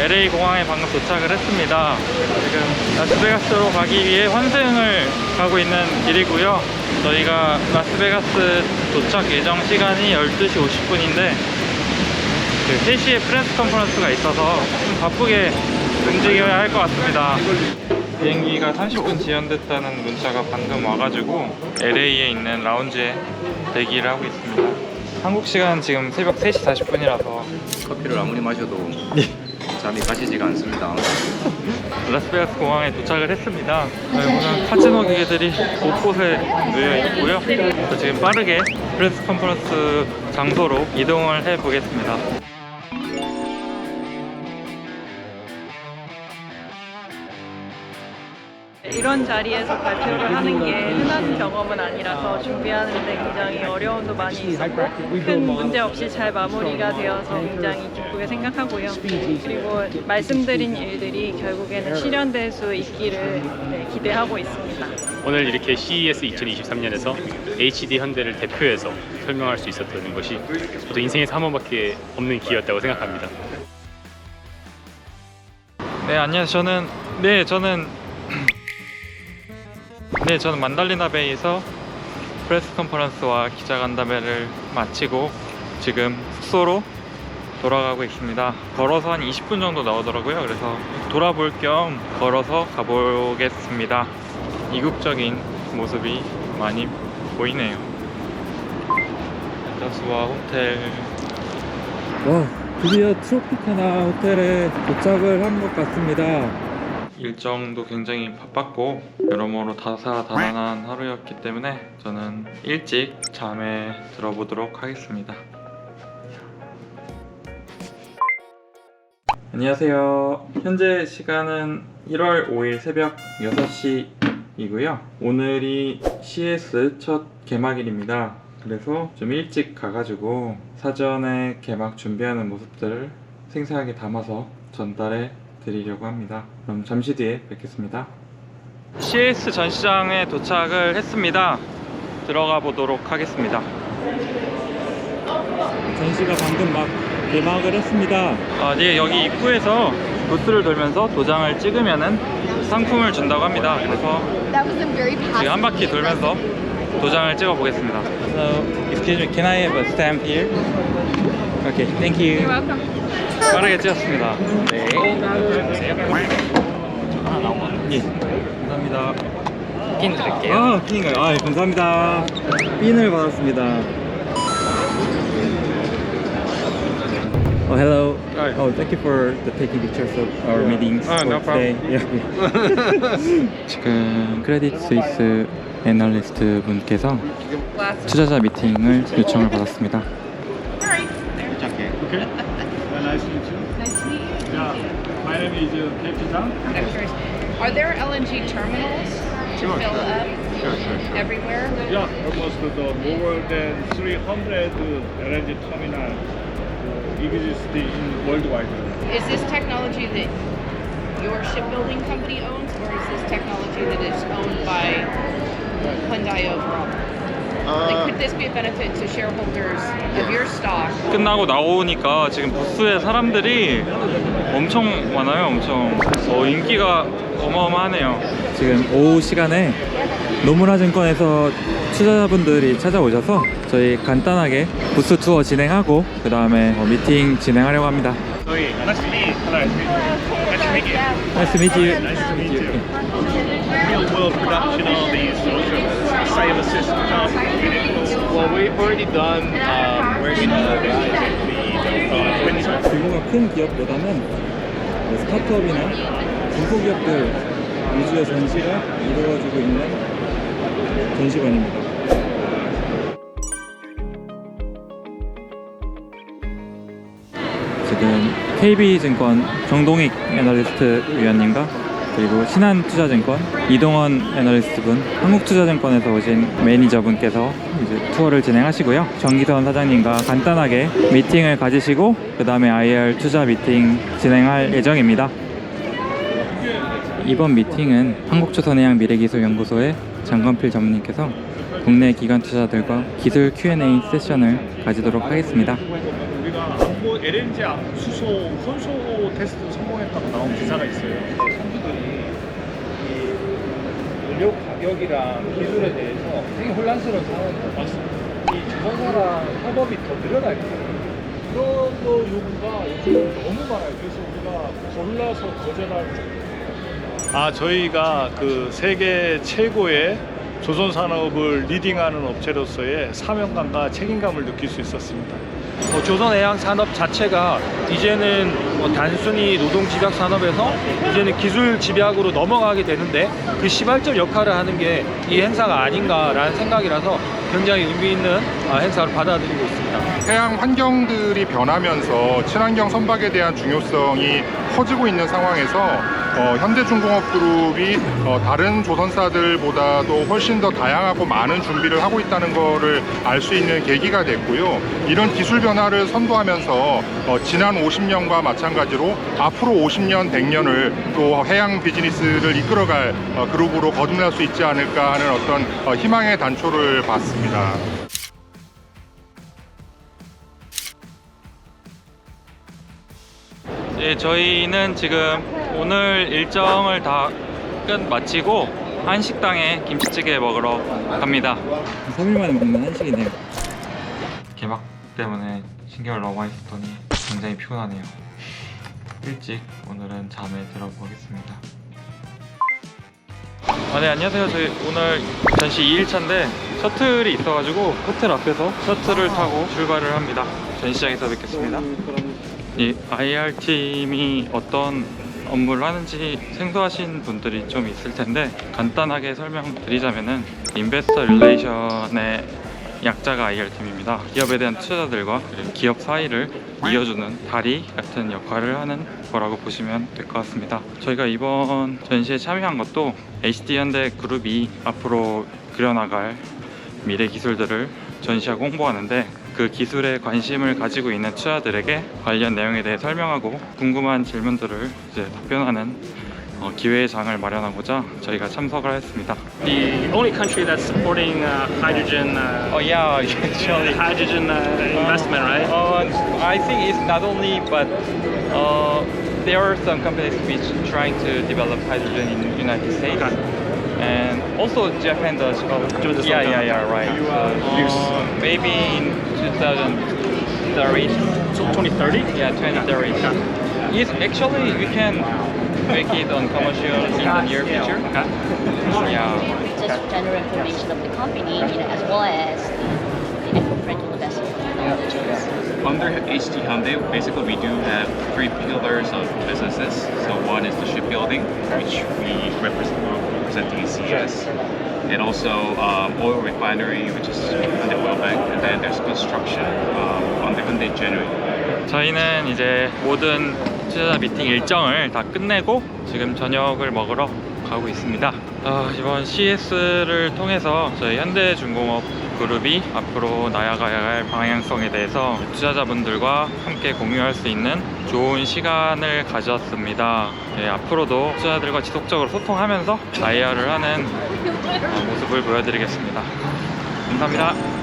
LA 공항에 방금 도착을 했습니다. 지금 라스베가스로 가기 위해 환승을 가고 있는 길이고요. 저희가 라스베가스 도착 예정 시간이 12시 50분인데 그 3시에 프레스 컨퍼런스가 있어서 좀 바쁘게 움직여야 할 것 같습니다. 비행기가 30분 지연됐다는 문자가 방금 와가지고 LA에 있는 라운지에 대기를 하고 있습니다. 한국 시간 지금 새벽 3시 40분이라서 커피를 아무리 마셔도 잠이 가시지가 않습니다. 라스베가스 공항에 도착을 했습니다. 네, 오늘 카지노 기계들이 곳곳에 놓여 있고요. 지금 빠르게 프레스 컨퍼런스 장소로 이동을 해 보겠습니다. 이런 자리에서 발표를 하는 게 흔한 경험은 아니라서 준비하는데 굉장히 어려움도 많이 있었고 큰 문제 없이 잘 마무리가 되어서 굉장히 기쁘게 생각하고요. 그리고 말씀드린 일들이 결국에는 실현될 수 있기를 네, 기대하고 있습니다. 오늘 이렇게 CES 2023년에서 HD 현대를 대표해서 설명할 수 있었던 것이 저도 인생에서 한 번밖에 없는 기회였다고 생각합니다. 네, 안녕하세요. 저는 네, 저는 네, 저는 만달리나 베이에서 프레스 컨퍼런스와 기자 간담회를 마치고 지금 숙소로 돌아가고 있습니다. 걸어서 한 20분 정도 나오더라고요. 그래서 돌아볼 겸 걸어서 가보겠습니다. 이국적인 모습이 많이 보이네요. 엔더스와 호텔. 와, 드디어 트로피카나 호텔에 도착을 한 것 같습니다. 일정도 굉장히 바빴고 여러모로 다사다난한 하루였기 때문에 저는 일찍 잠에 들어보도록 하겠습니다. 안녕하세요. 현재 시간은 1월 5일 새벽 6시 이고요. 오늘이 CS 첫 개막일입니다. 그래서 좀 일찍 가가지고 사전에 개막 준비하는 모습들을 생생하게 담아서 전달해 드리려고 합니다. 그럼 잠시 뒤에 뵙겠습니다. CS 전시장에 도착을 했습니다. 들어가 보도록 하겠습니다. 전시가 방금 막 개막을 했습니다. 아, 네, 여기 입구에서 부스를 돌면서 도장을 찍으면은 상품을 준다고 합니다. 그래서 That was them very 지금. 한 바퀴 돌면서 도장을 찍어 보겠습니다. Hello, excuse me, can I have a stamp here? Okay, thank you. You're welcome. 빠르게 찍었습니다. 네. 예. 감사합니다. 핀 드릴게요. 아, 핀인가요? 아, 예, 감사합니다. 핀을 받았습니다. Oh, hello. Hi. Oh, thank you for the taking pictures of our Yeah. meetings Ah, for no today. Yeah. 지금 크레딧 스위스 애널리스트 분께서 투자자 미팅을 요청을 받았습니다. Okay. Well, nice to meet you. Nice to meet you. Yeah. My name is uh, Peter Zhang. Are there LNG terminals to Sure, fill sure. up Sure, sure, sure. everywhere? Yeah, almost the more than 300 LNG terminals uh, existing in worldwide. Is this technology that your shipbuilding company owns, or is this technology that is owned by Hyundai overall? Like, could this be a benefit to shareholders of your stock? 끝나고 나오니까 지금 부스에 사람들이 엄청 많아요, 엄청. 어, 인기가 어마어마하네요. 지금 오후 시간에 노무라 증권에서 투자자분들이 찾아오셔서 저희 간단하게 부스 투어 진행하고 그 다음에 미팅 진행하려고 합니다. Meet you. Nice to meet you. Nice to meet you. Nice to meet you. Real world production of these save assist cars. Well, we've already done um, working on the uh, wind 규모가 큰 기업보다는 스타트업이나 중소기업들 위주의 전시가 이루어지고 있는 전시관입니다. KB증권 정동익 애널리스트 위원님과 그리고 신한투자증권 이동원 애널리스트분, 한국투자증권에서 오신 매니저분께서 이제 투어를 진행하시고요. 정기선 사장님과 간단하게 미팅을 가지시고 그 다음에 IR 투자 미팅 진행할 예정입니다. 이번 미팅은 한국조선해양 미래기술연구소의 장건필 전무님께서 국내 기관 투자들과 기술 Q&A 세션을 가지도록 하겠습니다. 안보 LNG 수소 혼소 테스트 성공했 인터넷하고 나온 기사가 있어요. 선수들이 이 연료 가격이랑 기술에 대해서 되게 혼란스러운 상황인 것 같습니다. 이 조선사랑 협업이 더 늘어날 거예요. 그런 거 요구가 요즘 너무 많아요. 그래서 우리가 골라서 거절할 아 저희가 그 세계 최고의 조선 산업을 리딩하는 업체로서의 사명감과 책임감을 느낄 수 있었습니다. 어, 조선해양 산업 자체가 이제는 뭐 단순히 노동 집약 산업에서 이제는 기술 집약으로 넘어가게 되는데 그 시발점 역할을 하는 게 이 행사가 아닌가라는 생각이라서 굉장히 의미 있는 아, 행사로 받아들이고 있습니다. 해양 환경들이 변하면서 친환경 선박에 대한 중요성이 커지고 있는 상황에서 어, 현대중공업그룹이 어, 다른 조선사들보다도 훨씬 더 다양하고 많은 준비를 하고 있다는 것을 알 수 있는 계기가 됐고요. 이런 기술 변화를 선도하면서 어, 지난 50년과 마찬가지로 앞으로 50년, 100년을 또 해양 비즈니스를 이끌어갈 어, 그룹으로 거듭날 수 있지 않을까 하는 어떤 어, 희망의 단초를 봤습니다. 예, 저희는 지금 오늘 일정을 다 끝 마치고 한식당에 김치찌개 먹으러 갑니다. 3일 만에 먹는 한식이네요. 개막 때문에 신경을 너무 많이 썼더니 굉장히 피곤하네요. 일찍 오늘은 잠에 들어보겠습니다. 아, 네, 안녕하세요. 저희 오늘 전시 2일차인데 셔틀이 있어가지고 호텔 앞에서 셔틀을 타고 출발을 합니다. 전시장에서 뵙겠습니다. 이 IR팀이 어떤 업무를 하는지 생소하신 분들이 좀 있을 텐데 간단하게 설명드리자면은 인베스터 릴레이션의 약자가 IR팀입니다. 기업에 대한 투자자들과 기업 사이를 이어주는 다리 같은 역할을 하는 거라고 보시면 될 것 같습니다. 저희가 이번 전시에 참여한 것도 HD 현대 그룹이 앞으로 그려나갈 미래 기술들을 전시하고 홍보하는데 그 기술에 관심을 가지고 있는 투자들에게 관련 내용에 대해 설명하고 궁금한 질문들을 이제 답변하는 어, 기회의 장을 마련하고자 저희가 참석을 했습니다. The only country that's supporting uh, hydrogen uh, Oh yeah, actually. hydrogen uh, investment, right? Uh, I think it's not only, but uh, there are some companies which trying to develop hydrogen in United States. Okay. And also Japan does. Oh, Japan does yeah, okay. yeah, yeah, right. You, uh, use- Uh, maybe in 2030. So 2030? Yeah, 2030. Yes, actually, we can make it on commercial in the near future. Okay. Yeah. just general information of the company, you know, as well as the eco-friendly investment technologies. Under HD Hyundai, basically we do have three pillars of businesses. So one is the shipbuilding, which we represent we're representing in CES, and also um, oil refinery, which is Hyundai Oil Bank, and then there's construction um, under Hyundai Genuine. 저희는 이제 모든 투자자 미팅 일정을 다 끝내고 지금 저녁을 먹으러 가고 있습니다. 아, 이번 CS를 통해서 저희 현대중공업 그룹이 앞으로 나아가야 할 방향성에 대해서 투자자분들과 함께 공유할 수 있는 좋은 시간을 가졌습니다. 네, 앞으로도 투자자들과 지속적으로 소통하면서 IR을 하는 어, 모습을 보여드리겠습니다. 감사합니다.